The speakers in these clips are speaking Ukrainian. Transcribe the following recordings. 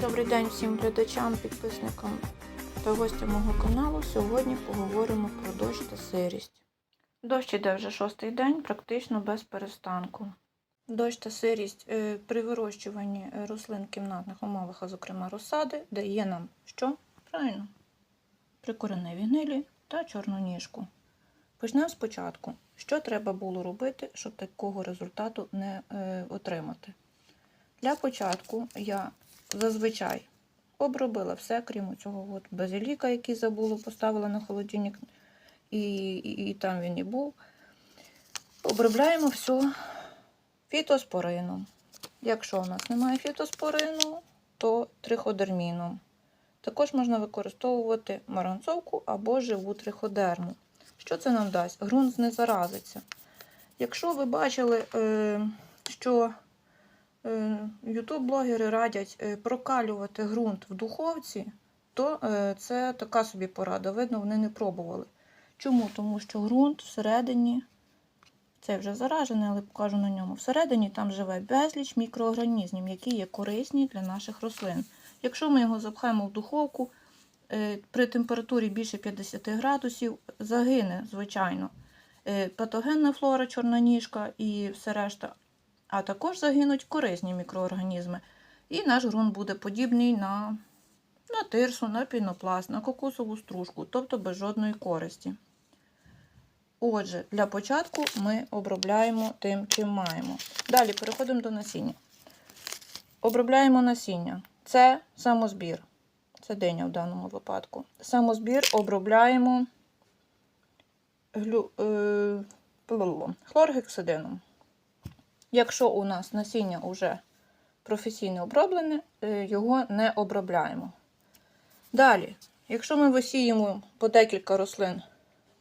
Добрий день всім глядачам, підписникам та гостям мого каналу. Сьогодні поговоримо про дощ та сирість. Дощ іде вже шостий день, практично без перестанку. Дощ та сирість е, при вирощуванні рослин в кімнатних умовах, а зокрема розсади, дає нам що? Правильно, прикореневі гнилі та чорноніжку. Почнемо спочатку. Що треба було робити, щоб такого результату не е, отримати? Для початку я зазвичай обробила все, крім цього от базиліка, який забула, поставила на холодильник, і, і, і там він і був. Обробляємо все фітоспорином. Якщо у нас немає фітоспорину, то триходерміном. Також можна використовувати маранцовку або живу триходерму. Що це нам дасть? Грунт не заразиться. Якщо ви бачили, е, що ютуб-блогери радять е, прокалювати ґрунт в духовці, то е, це така собі порада. Видно, вони не пробували. Чому? Тому що ґрунт всередині, це вже заражений, але покажу на ньому. Всередині там живе безліч мікроорганізмів, які є корисні для наших рослин. Якщо ми його запхаємо в духовку, е, при температурі більше 50 градусів загине, звичайно, патогенна флора, чорноніжка і все решта а також загинуть корисні мікроорганізми. І наш ґрунт буде подібний на на тирсу, на пінопласт, на кокосову стружку, тобто без жодної користі. Отже, для початку ми обробляємо тим, чим маємо. Далі переходимо до насіння. Обробляємо насіння. Це самозбір. Це диня в даному випадку. Самозбір обробляємо глю... е... хлоргексидином. Якщо у нас насіння вже професійно оброблене, е, його не обробляємо. Далі, якщо ми висіємо по декілька рослин,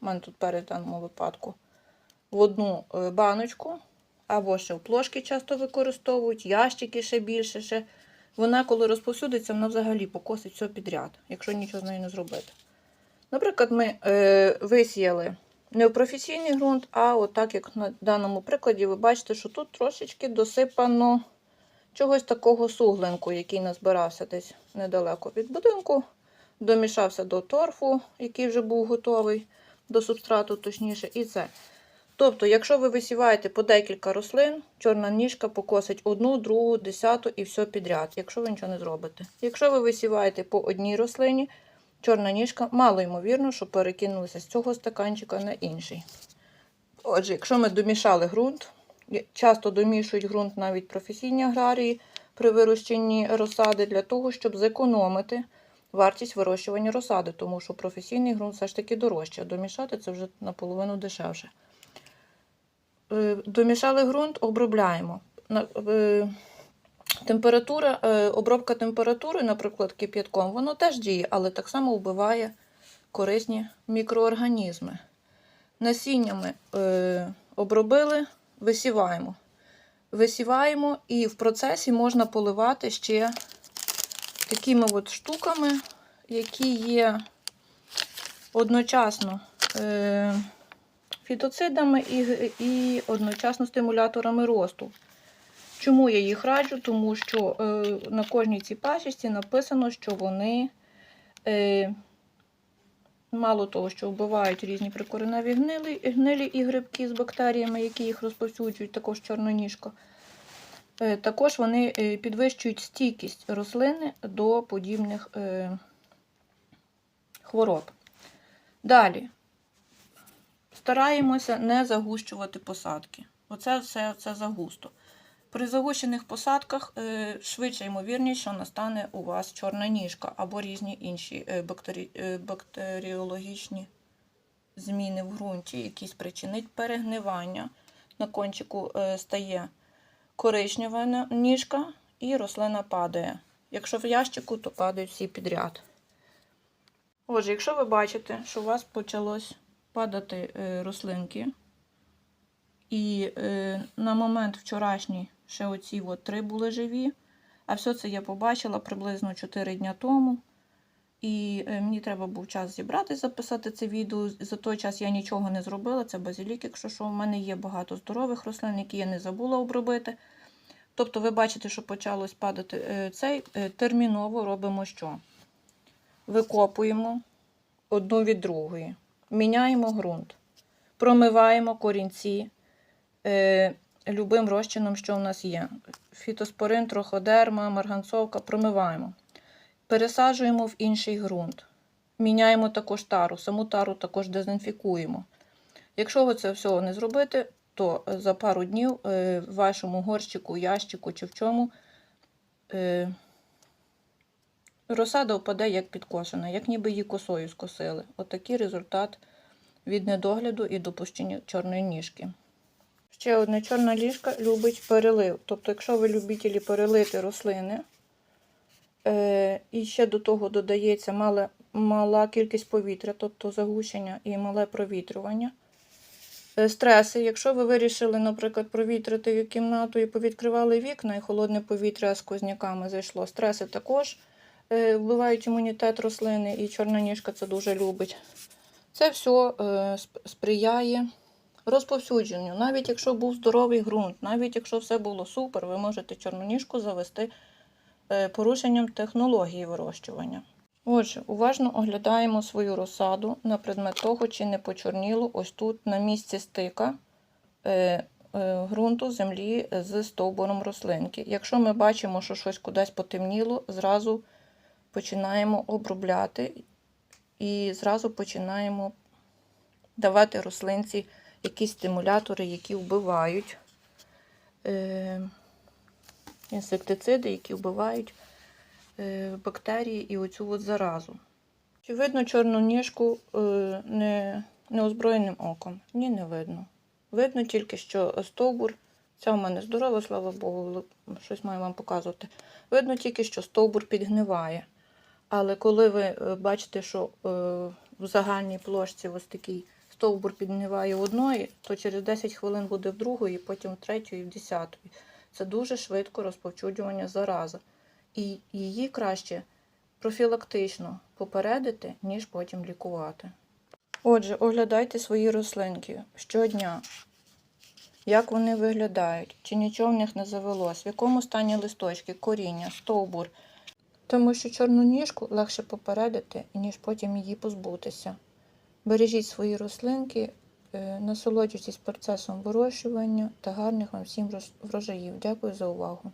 у мене тут перед даному випадку, в одну е, баночку, або ще в плошки часто використовують, ящики ще більше. ще, Вона, коли розповсюдиться, вона взагалі покосить все підряд, якщо нічого з нею не зробити. Наприклад, ми е, висіяли не в професійний ґрунт, а отак, як на даному прикладі, ви бачите, що тут трошечки досипано чогось такого суглинку, який назбирався десь недалеко від будинку. Домішався до торфу, який вже був готовий, до субстрату, точніше, і це. Тобто, якщо ви висіваєте по декілька рослин, чорна ніжка покосить одну, другу, десяту і все підряд, якщо ви нічого не зробите. Якщо ви висіваєте по одній рослині, чорна ніжка, мало ймовірно, що перекинулися з цього стаканчика на інший. Отже, якщо ми домішали ґрунт, часто домішують ґрунт навіть професійні аграрії при вирощенні розсади для того, щоб зекономити вартість вирощування розсади, тому що професійний ґрунт все ж таки дорожче, а домішати це вже наполовину дешевше. Е, домішали ґрунт, обробляємо. Температура, е, Обробка температури, наприклад, кип'ятком, воно теж діє, але так само вбиває корисні мікроорганізми. Насіннями е, обробили, висіваємо. Висіваємо і в процесі можна поливати ще такими от штуками, які є одночасно е, фітоцидами і, і одночасно стимуляторами росту. Чому я їх раджу? Тому що е, на кожній цій пачечці написано, що вони е, мало того, що вбивають різні прикореневі гнилі, гнилі і грибки з бактеріями, які їх розповсюджують, також чорноніжка. Е, також вони е, підвищують стійкість рослини до подібних е, хвороб. Далі стараємося не загущувати посадки. Оце все це загусто. При загущених посадках е, швидше ймовірність, що настане у вас чорна ніжка або різні інші е. Е, бактеріологічні зміни в ґрунті, які спричинить перегнивання. На кончику стає коричнева ніжка і рослина падає. Якщо в ящику, то падають всі підряд. Отже, якщо ви бачите, що у вас почалось падати рослинки, і на момент вчорашній Ще оці от три були живі. А все це я побачила приблизно 4 дня тому. І е, мені треба був час зібрати, записати це відео. За той час я нічого не зробила. Це базилік, якщо що, в мене є багато здорових рослин, які я не забула обробити. Тобто, ви бачите, що почалось падати е, цей, е, терміново робимо що? Викопуємо одну від другої, міняємо ґрунт, промиваємо корінці любим розчином, що в нас є. Фітоспорин, троходерма, марганцовка, промиваємо. Пересаджуємо в інший ґрунт. Міняємо також тару, саму тару також дезінфікуємо. Якщо ви це всього не зробити, то за пару днів е, в вашому горщику, ящику чи в чому е, розсада впаде як підкошена, як ніби її косою скосили. Отакий результат від недогляду і допущення чорної ніжки. Ще одне чорна ліжка любить перелив. Тобто, якщо ви любителі перелити рослини, е, і ще до того додається мала, мала кількість повітря, тобто загущення і мале провітрювання. Е, Стреси, якщо ви вирішили, наприклад, провітрити кімнату і повідкривали вікна, і холодне повітря з козняками зайшло. Стреси також е, вбивають імунітет рослини, і чорна ніжка це дуже любить. Це все е, сприяє розповсюдженню. Навіть якщо був здоровий ґрунт, навіть якщо все було супер, ви можете чорну ніжку завести е, порушенням технології вирощування. Отже, уважно оглядаємо свою розсаду на предмет того, чи не почорніло ось тут на місці стика е, е, ґрунту землі з стовбуром рослинки. Якщо ми бачимо, що щось кудись потемніло, зразу починаємо обробляти і зразу починаємо давати рослинці якісь стимулятори, які вбивають е, інсектициди, які вбивають е, бактерії і оцю от заразу. Чи видно чорну ніжку е, не, неозброєним оком? Ні, не видно. Видно тільки, що стовбур, ця в мене здорова, слава Богу, щось маю вам показувати. Видно тільки, що стовбур підгниває. Але коли ви е, бачите, що в загальній площці ось такий стовбур підгниває у одної, то через 10 хвилин буде в другої, потім в третьої, в десятої. Це дуже швидко розповсюджування зарази. І її краще профілактично попередити, ніж потім лікувати. Отже, оглядайте свої рослинки щодня. Як вони виглядають, чи нічого в них не завелось, в якому стані листочки, коріння, стовбур. Тому що чорну ніжку легше попередити, ніж потім її позбутися. Бережіть свої рослинки, е, насолоджуйтесь процесом вирощування та гарних вам всім врожаїв. Дякую за увагу!